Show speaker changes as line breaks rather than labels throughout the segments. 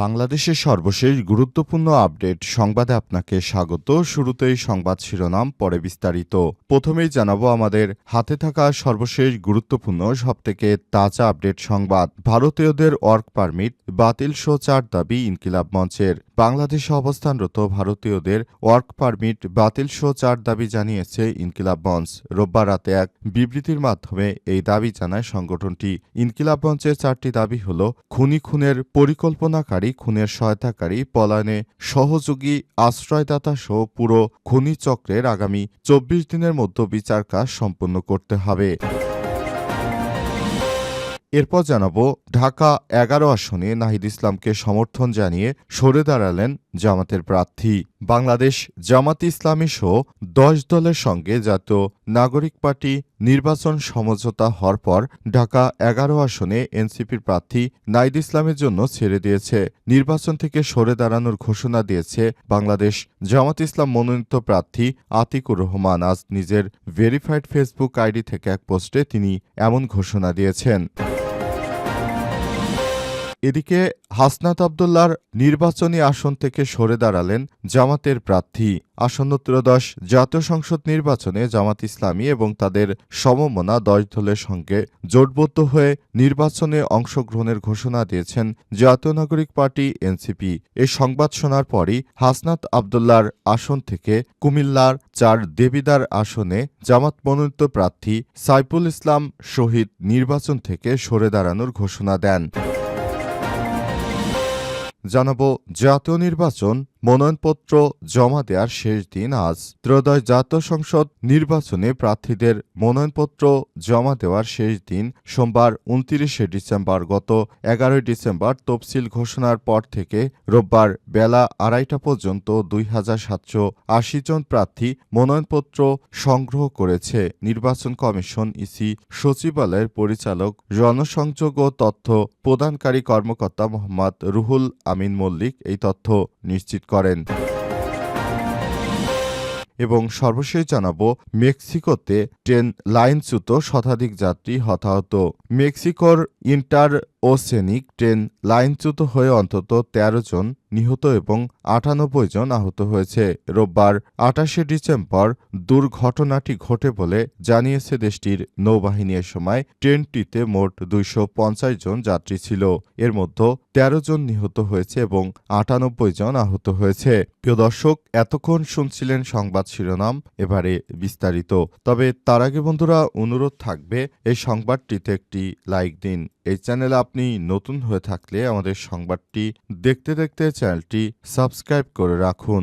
বাংলাদেশের সর্বশেষ গুরুত্বপূর্ণ আপডেট সংবাদে আপনাকে স্বাগত। শুরুতেই সংবাদ শিরোনাম, পরে বিস্তারিত। প্রথমেই জানাব আমাদের হাতে থাকা সর্বশেষ গুরুত্বপূর্ণ, সবথেকে তাজা আপডেট সংবাদ। ভারতীয়দের ওয়ার্ক পারমিট, বাতিল সহ চার দাবি ইনকিলাব মঞ্চের। বাংলাদেশে অবস্থানরত ভারতীয়দের ওয়ার্ক পারমিট, বাতিল সহ চার দাবি জানিয়েছে ইনকিলাব মঞ্চ। রোববার রাতে এক বিবৃতির মাধ্যমে এই দাবি জানায় সংগঠনটি। ইনকিলাব মঞ্চের চারটি দাবি হল, খুনি খুনের পরিকল্পনাকারী খুনের সহায়তাকারী, পলায়নে সহযোগী, আশ্রয়দাতা সহ পুরো খুনি চক্রের আগামী চব্বিশ দিনের মধ্যে বিচার কাজ সম্পন্ন করতে হবে। এরপর জানাব, ঢাকা এগারো আসনে নাহিদ ইসলামকে সমর্থন জানিয়ে সরে দাঁড়ালেন জামাতের প্রার্থী। বাংলাদেশ জামাত ইসলামী সহ দশ দলের সঙ্গে জাতীয় নাগরিক পার্টি নির্বাচন সমঝোতা হওয়ার পর ঢাকা এগারো আসনে এনসিপির প্রার্থী নাইদ ইসলামের জন্য ছেড়ে দিয়েছে। নির্বাচন থেকে সরে দাঁড়ানোর ঘোষণা দিয়েছে বাংলাদেশ জামাত ইসলাম মনোনীত প্রার্থী আতিকুর রহমান। আজ নিজের ভেরিফাইড ফেসবুক আইডি থেকে এক পোস্টে তিনি এমন ঘোষণা দিয়েছেন। এদিকে হাসনাত আবদুল্লার নির্বাচনী আসন থেকে সরে দাঁড়ালেন জামাতের প্রার্থী। আসন্ন ত্রয়োদশ জাতীয় সংসদ নির্বাচনে জামাত ইসলামী এবং তাদের সমমনা দশ দলের সঙ্গে জোটবদ্ধ হয়ে নির্বাচনে অংশগ্রহণের ঘোষণা দিয়েছেন জাতীয় নাগরিক পার্টি, এনসিপি। এ সংবাদ শোনার পরই হাসনাত আবদুল্লার আসন থেকে কুমিল্লার চার দেবিদার আসনে জামাত মনোনীত প্রার্থী সাইফুল ইসলাম শহীদ নির্বাচন থেকে সরে দাঁড়ানোর ঘোষণা দেন। জানাব জাতীয় নির্বাচন মনোনয়নপত্র জমা দেওয়ার শেষ দিন আজ। ত্রয়োদশ জাতীয় সংসদ নির্বাচনে প্রার্থীদের মনোনয়নপত্র জমা দেওয়ার শেষ দিন সোমবার উনত্রিশে ডিসেম্বর গত এগারোই ডিসেম্বর তফসিল ঘোষণার পর থেকে রোববার বেলা আড়াইটা পর্যন্ত দুই হাজার সাতশো আশি জন প্রার্থী মনোনয়নপত্র সংগ্রহ করেছে। নির্বাচন কমিশন ইসি সচিবালয়ের পরিচালক, জনসংযোগ ও তথ্য প্রদানকারী কর্মকর্তা মোহাম্মদ রুহুল আমিন মল্লিক এই তথ্য নিশ্চিত করেন। এবং সর্বশেষ জানাব মেক্সিকোতে ট্রেন লাইনচ্যুত শতাধিক যাত্রী হতাহত। মেক্সিকোর ইন্টার ওসেনিক ট্রেন লাইনচ্যুত হয়ে অন্তত ১৩ জন নিহত এবং আটানব্বই জন আহত হয়েছে। রোববার আটাশে ডিসেম্বর দুর্ঘটনাটি ঘটে বলে জানিয়েছে দেশটির নৌবাহিনী। এ সময় ট্রেনটিতে মোট দুইশ পঞ্চাশ জন যাত্রী ছিল। এর মধ্যে ১৩ জন নিহত হয়েছে এবং আটানব্বই জন আহত হয়েছে। প্রিয় দর্শক, এতক্ষণ শুনছিলেন সংবাদ শিরোনাম, এবারে বিস্তারিত। তবে তার আগে বন্ধুরা, অনুরোধ থাকবে, এই সংবাদটিতে একটি লাইক দিন। এই চ্যানেলে আপনি নতুন হয়ে থাকলে আমাদের সংবাদটি দেখতে দেখতে চ্যানেলটি সাবস্ক্রাইব করে রাখুন।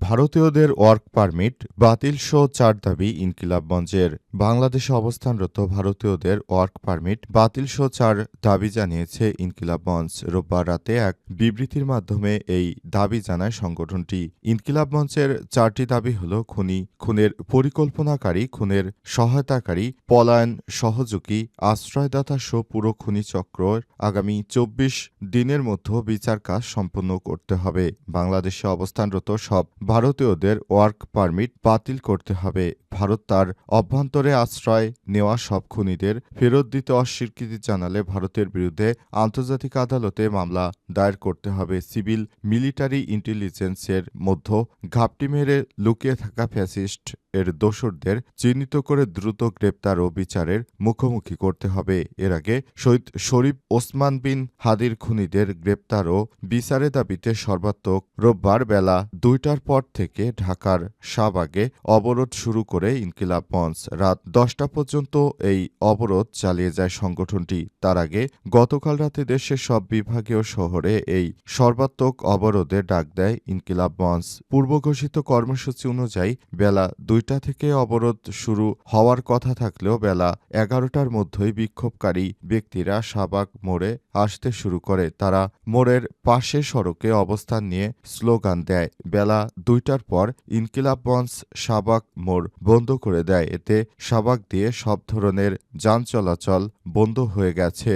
ভারতীয়দের ওয়ার্ক পারমিট বাতিল সহ চার দাবি ইনকিলাব মঞ্চের বাংলাদেশে অবস্থানরত ভারতীয়দের ওয়ার্ক পারমিট বাতিল সহ চার দাবি জানিয়েছে ইনকিলাব মঞ্চ রোববার রাতে এক বিবৃতির মাধ্যমে এই দাবি জানায় সংগঠনটি। ইনকিলাব মঞ্চের চারটি দাবি হল খুনি, খুনের পরিকল্পনাকারী, খুনের সহায়তাকারী, পলায়ন, সহযোগী, আশ্রয়দাতা সহ পুরো খুনি চক্র আগামী চব্বিশ দিনের মধ্যে বিচার কাজ সম্পন্ন করতে হবে। বাংলাদেশে অবস্থানরত সব ভারতীয়দের ওয়ার্ক পারমিট বাতিল করতে হবে। ভারত তার অভ্যন্তরে আশ্রয় নেওয়া সব খুনিদের ফেরত দিতে অস্বীকৃতি জানালে ভারতের বিরুদ্ধে আন্তর্জাতিক আদালতে মামলা দায়ের করতে হবে। সিভিল মিলিটারি ইন্টেলিজেন্সের মধ্য ঘাপটি মেরে লুকিয়ে থাকা ফ্যাসিস্ট এর দোসরদের চিহ্নিত করে দ্রুত গ্রেপ্তার ও বিচারের মুখোমুখি করতে হবে। এর আগে শহীদ শরীফ ওসমান বিন হাদির খুনিদের গ্রেপ্তার ও বিচারে দাবিতে সর্বাত্মক রোববার বেলা দুইটার পর থেকে ঢাকার শাহবাগে অবরোধ শুরু করে ইনকিলাব মঞ্চ। রাত দশটা পর্যন্ত এই অবরোধ চালিয়ে যায় সংগঠনটি। তার আগে গতকাল রাতে দেশের সব বিভাগীয় শহরে এই সর্বাত্মক অবরোধে ডাক দেয় ইনকিলাব মঞ্চ। পূর্ব ঘোষিত কর্মসূচি অনুযায়ী বেলা দুইটা দুইটা থেকে অবরোধ শুরু হওয়ার কথা থাকলেও বেলা এগারোটার মধ্যেই বিক্ষোভকারী ব্যক্তিরা শাহবাগ মোড়ে আসতে শুরু করে। তারা মোড়ের পাশে সড়কে অবস্থান নিয়ে স্লোগান দেয়। বেলা দুইটার পর ইনকিলাব মঞ্চ শাহবাগ মোড় বন্ধ করে দেয়। এতে শাহবাগ দিয়ে সব ধরনের যান চলাচল বন্ধ হয়ে গেছে।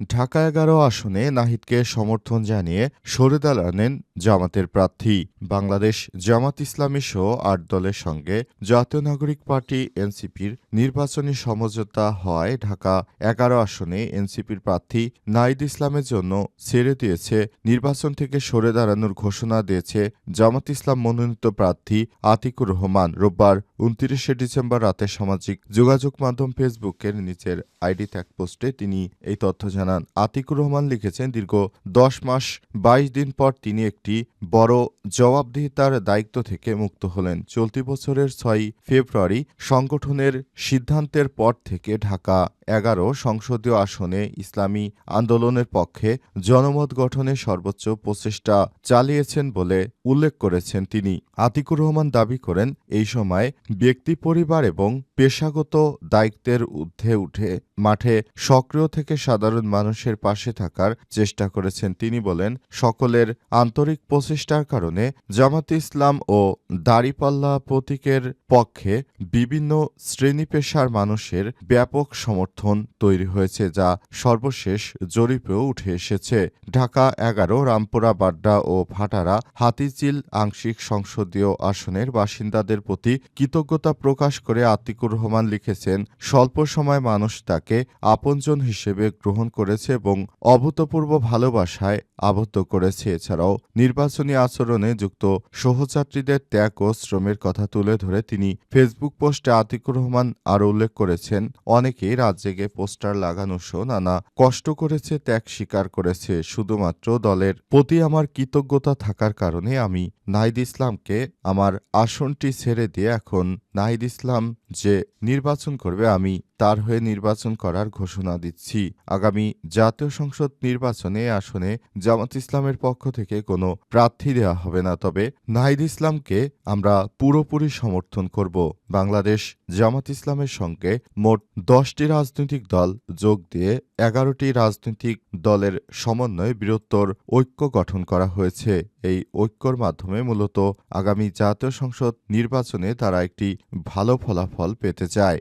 ঢাকা এগারো আসনে নাহিদকে সমর্থন জানিয়ে সরে দাঁড়ানেন জামাতের প্রার্থী। বাংলাদেশ জামাত ইসলামী সহ আট দলের সঙ্গে জাতীয় নাগরিক পার্টি এনসিপির নির্বাচনী সমঝোতা হওয়ায় ঢাকা এগারো আসনে এনসিপির প্রার্থী নাহিদ ইসলামের জন্য ছেড়ে দিয়েছে। নির্বাচন থেকে সরে দাঁড়ানোর ঘোষণা দিয়েছে জামাত ইসলাম মনোনীত প্রার্থী আতিকুর রহমান। রোববার উনত্রিশে ডিসেম্বর রাতে সামাজিক যোগাযোগ মাধ্যম ফেসবুকের নিচের আইডিতে এক পোস্টে তিনি এই তথ্য জানান। আতিকুর রহমান লিখেছেন, দীর্ঘ দশ মাস, বাইশ দিন পর তিনি একটি বড় জবাবদিহিতার দায়িত্ব থেকে মুক্ত হলেন। চলতি বছরের ছয় ফেব্রুয়ারি সংগঠনের সিদ্ধান্তের পর থেকে ঢাকা এগারো সংসদীয় আসনে ইসলামী আন্দোলনের পক্ষে জনমত গঠনে সর্বোচ্চ প্রচেষ্টা চালিয়েছেন বলে উল্লেখ করেছেন তিনি। আতিকুর রহমান দাবি করেন, এই সময় ব্যক্তি, পরিবার এবং পেশাগত দায়িত্বের ঊর্ধ্বে উঠে মাঠে সক্রিয় থেকে সাধারণ মানুষের পাশে থাকার চেষ্টা করেছেন তিনি বলেন, সকলের আন্তরিক প্রচেষ্টার কারণে জামাতে ইসলাম ও দাড়িপাল্লা প্রতীকের পক্ষে বিভিন্ন শ্রেণি পেশার মানুষের ব্যাপক সমর্থন তৈরি হয়েছে, যা সর্বশেষ জরিপেও উঠে এসেছে। ঢাকা এগারো, রামপুরা, বাড্ডা ও ভাটারা হাতিচিল আংশিক সংসদীয় আসনের বাসিন্দাদের প্রতি কৃতজ্ঞতা প্রকাশ করে আতিকুর রহমান লিখেছেন, স্বল্প সময় মানুষ তাকে আপনজন হিসেবে গ্রহণ করেছে এবং অভূতপূর্ব ভালোবাসায় আবদ্ধ করেছে। এছাড়াও নির্বাচনী আচরণে যুক্ত সহযাত্রীদের ত্যাগ ও শ্রমের কথা তুলে ধরে তিনি ফেসবুক পোস্টে আতিকুর রহমান আরও উল্লেখ করেছেন, অনেকেই রাত জেগে পোস্টার লাগানো সহ নানা কষ্ট করেছে, ত্যাগ স্বীকার করেছে। শুধুমাত্র দলের প্রতি আমার কৃতজ্ঞতা থাকার কারণে আমি নাহিদ ইসলামকে আমার আসনটি ছেড়ে দিয়ে এখন নাহিদ ইসলাম যে নির্বাচন করবে, আমি তার হয়ে নির্বাচন করার ঘোষণা দিচ্ছি। আগামী জাতীয় সংসদ নির্বাচনে আসনে জামাত ইসলামের পক্ষ থেকে কোনো প্রার্থী দেওয়া হবে না। তবে নাহিদ ইসলামকে আমরা পুরোপুরি সমর্থন করব। বাংলাদেশ জামাত ইসলামের সঙ্গে মোট দশটি রাজনৈতিক দল যোগ দিয়ে এগারোটি রাজনৈতিক দলের সমন্বয়ে বৃহত্তর ঐক্য গঠন করা হয়েছে। এই ঐক্যর মাধ্যমে মূলত আগামী জাতীয় সংসদ নির্বাচনে তারা একটি ভালো ফলাফল পেতে চায়।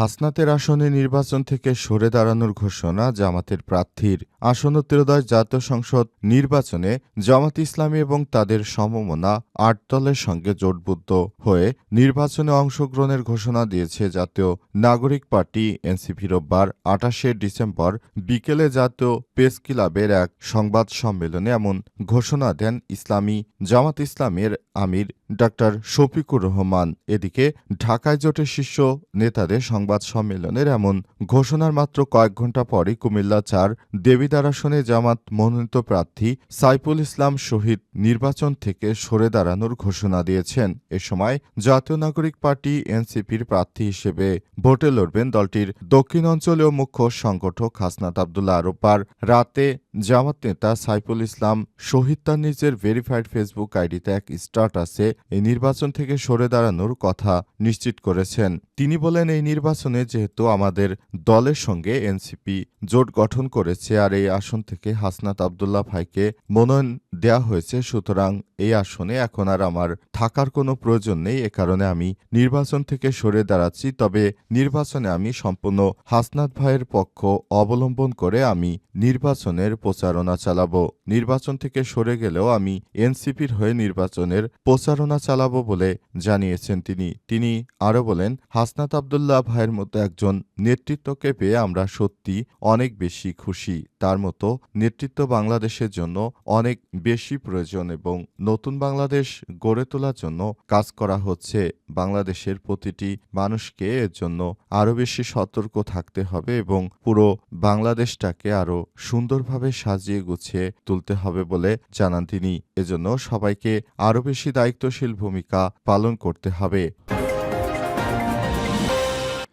হাসনাতের আসনে নির্বাচন থেকে সরে দাঁড়ানোর ঘোষণা জামাতের প্রার্থীর। আসন্ন ত্রয়োদশ জাতীয় সংসদ নির্বাচনে জামাত ইসলামী এবং তাদের সমমনা আট দলের সঙ্গে জোটবদ্ধ হয়ে নির্বাচনে অংশগ্রহণের ঘোষণা দিয়েছে জাতীয় নাগরিক পার্টি এনসিপি রোববার আঠাশে ডিসেম্বর বিকেলে জাতীয় প্রেস ক্লাবের এক সংবাদ সম্মেলনে এমন ঘোষণা দেন ইসলামী জামাত ইসলামের আমির ডাক্তার শফিকুর রহমান। এদিকে ঢাকায় জোটের শীর্ষ নেতাদের সংবাদ সম্মেলনের এমন ঘোষণার মাত্র কয়েক ঘণ্টা পরই কুমিল্লা চার দেবিদার আসনে জামাত মনোনীত প্রার্থী সাইফুল ইসলাম শহীদ নির্বাচন থেকে সরে দাঁড়ানোর ঘোষণা দিয়েছেন। এ সময় জাতীয় নাগরিক পার্টি এনসিপির প্রার্থী হিসেবে ভোটে লড়বেন দলটির দক্ষিণ অঞ্চলীয় মুখ্য সংগঠক হাসনাত আবদুল্লাহ রোববার রাতে জামাত নেতা সাইফুল ইসলাম শহীদ তার নিজের ভেরিফাইড ফেসবুক আইডিতে এক স্ট্যাটাসে এই নির্বাচন থেকে সরে দাঁড়ানোর কথা নিশ্চিত করেছেন। তিনি বলেন, এই নির্বাচনে যেহেতু আমাদের দলের সঙ্গে এনসিপি জোট গঠন করেছে আর এই আসন থেকে হাসনাত আবদুল্লাহ ভাইকে মনোনয়ন দেয়া হয়েছে, সুতরাং এই আসনে এখন আর আমার থাকার কোনো প্রয়োজন নেই। এ কারণে আমি নির্বাচন থেকে সরে দাঁড়াচ্ছি। তবে নির্বাচনে আমি সম্পূর্ণ হাসনাত ভাইয়ের পক্ষ অবলম্বন করে আমি নির্বাচনের প্রচারণা চালাবো। নির্বাচন থেকে সরে গেলেও আমি এনসিপির হয়ে নির্বাচনের প্রচারণা চালাবো বলে জানিয়েছেন তিনি। তিনি আরও বলেন হাসনাত আবদুল্লাহ ভাইয়ের মতো একজন নেতৃত্বকে পেয়ে আমরা সত্যি অনেক বেশি খুশি। তার মতো নেতৃত্ব বাংলাদেশের জন্য অনেক বেশি প্রয়োজন এবং নতুন বাংলাদেশ গড়ে তোলার জন্য কাজ করা হচ্ছে। বাংলাদেশের প্রতিটি মানুষকে এর জন্য আরও বেশি সতর্ক থাকতে হবে এবং পুরো বাংলাদেশটাকে আরও সুন্দরভাবে সাজিয়ে গুছিয়ে তুলতে হবে বলে জানান তিনি। এজন্য সবাইকে আরও বেশি দায়িত্বশীল ভূমিকা পালন করতে হবে।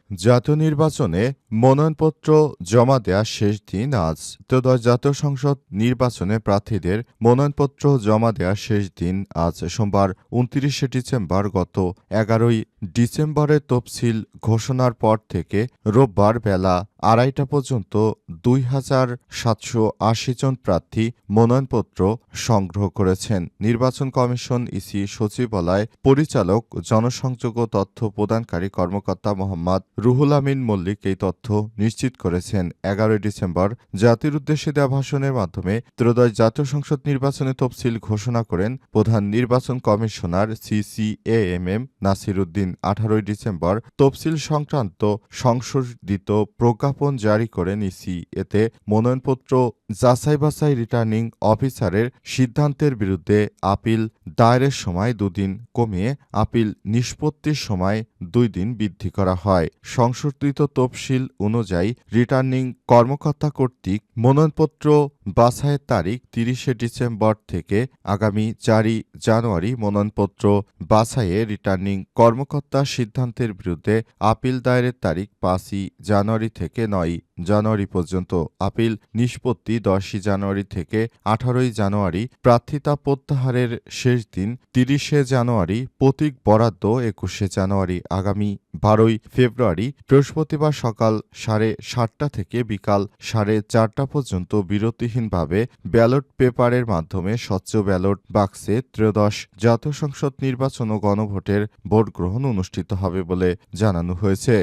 জাতীয় নির্বাচনে মনোনয়নপত্র জমা দেওয়ার শেষ দিন আজ। ত্রয়োদশ জাতীয় সংসদ নির্বাচনে প্রার্থীদের মনোনয়নপত্র জমা দেওয়ার শেষ দিন আজ সোমবার, উনত্রিশে ডিসেম্বর গত এগারোই ডিসেম্বরের তফসিল ঘোষণার পর থেকে রোববার বেলা আড়াইটা পর্যন্ত দুই হাজার সাতশো আশি জন প্রার্থী মনোনয়নপত্র সংগ্রহ করেছেন। নির্বাচন কমিশন ইসি সচিবালয় পরিচালক, জনসংযোগ তথ্য প্রদানকারী কর্মকর্তা মোহাম্মদ রুহুল আমিন মল্লিক এই তথ্য নিশ্চিত করেছেন। এগারোই ডিসেম্বর জাতির উদ্দেশ্যে দেওয়া ভাষণের মাধ্যমে ত্রয়োদশ জাতীয় সংসদ নির্বাচনে তফসিল ঘোষণা করেন প্রধান নির্বাচন কমিশনার সিসিএএমএম নাসির উদ্দিন আঠারোই ডিসেম্বর তফসিল সংক্রান্ত সংশোধিত প্রজ্ঞাপন জারি করেন ইসি। এতে মনোনয়নপত্র যাচাই বাছাই রিটার্নিং অফিসারের সিদ্ধান্তের বিরুদ্ধে আপিল দায়েরের সময় দুদিন কমিয়ে আপিল নিষ্পত্তির সময় দুই দিন বৃদ্ধি করা হয়। সংশোধিত তফসিল অনুযায়ী রিটার্নিং কর্মকর্তা কর্তৃক মনোনয়নপত্র বাছাইয়ের তারিখ তিরিশে ডিসেম্বর থেকে আগামী চারই জানুয়ারি মনোনয়নপত্র বাছাইয়ে রিটার্নিং কর্মকর্তার সিদ্ধান্তের বিরুদ্ধে আপিল দায়েরের তারিখ পাঁচই জানুয়ারি থেকে নয় জানুয়ারি পর্যন্ত। আপিল নিষ্পত্তি দশই জানুয়ারি থেকে আঠারোই জানুয়ারি প্রার্থিতা প্রত্যাহারের শেষ দিন তিরিশে জানুয়ারি প্রতীক বরাদ্দ একুশে জানুয়ারি আগামী বারোই ফেব্রুয়ারি বৃহস্পতিবার সকাল সাড়ে সাতটা থেকে বিকাল সাড়ে চারটা পর্যন্ত বিরতিহীনভাবে ব্যালট পেপারের মাধ্যমে স্বচ্ছ ব্যালট বাক্সে ত্রয়োদশ জাতীয় সংসদ নির্বাচন ও গণভোটের ভোট গ্রহণ অনুষ্ঠিত হবে বলে জানানো হয়েছে।